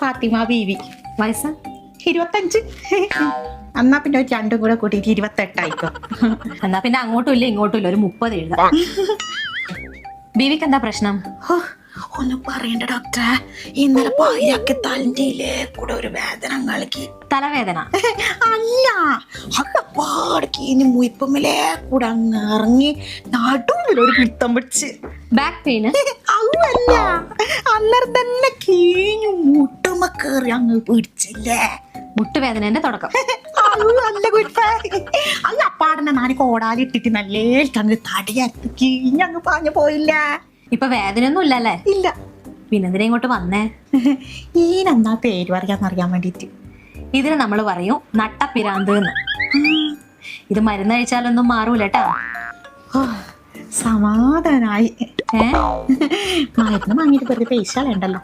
ഫാത്തിമ ബീവി. വയസ്സ്? ഇരുപത്തഞ്ച്. എന്നാ പിന്നെ ഒരു രണ്ടും കൂടെ കൂട്ടിയിട്ട് ഇരുപത്തെട്ടായിക്കോ. എന്നാ പിന്നെ അങ്ങോട്ടും ഇല്ല ഇങ്ങോട്ടും ഇല്ല. ഒരു മുപ്പത് എഴുതാം. ബീവിക്ക് എന്താ പ്രശ്നം? ഒന്ന് പറയണ്ട ഡോക്ടറെ. ഇന്നലെ പാതിരാക്കി തലന്റെയിലേ കൂടെ ഒരു വേദന കളിക്ക്. തലവേദന? അല്ല അപ്പാടക്ക് ഇനി മുയിപ്പമ്മലേ കൂടെ അങ്ങ് ഇറങ്ങി നടുവിൽ ഒരു പിടുത്തം പിടിച്ച്. ബാക്ക് പെയിന് അതല്ല അന്നേരം തന്നെ കീഞ്ഞു മുട്ടുമ്മ കയറി അങ്ങ് പിടിച്ചില്ലേ? മുട്ടുവേദനന്റെ തുടക്കം. അല്ല അപ്പാടനെ നാല് കോടാലിട്ടിട്ട് നല്ലേ അങ്ങ് തടിയത്ത് കീഞ്ഞങ്ങ് പാഞ്ഞു പോയില്ല? ഇപ്പൊ വേദനയൊന്നും ഇല്ലല്ലേ? ഇല്ല. പിന്നെന്തിനെ ഇങ്ങോട്ട് വന്നേ? ഈനെന്താ പേര് പറയാന്നറിയാൻ വേണ്ടിട്ട് ഇതിന് നമ്മൾ പറയും നട്ടപ്പിരാന്ത് എന്ന്. ഇത് മരുന്ന് കഴിച്ചാലൊന്നും മാറൂല കേട്ടാ സമാധാനായി. ഏ? മരുന്ന് വാങ്ങിയിട്ട് വെറുതെ പൈസ ഉണ്ടല്ലോ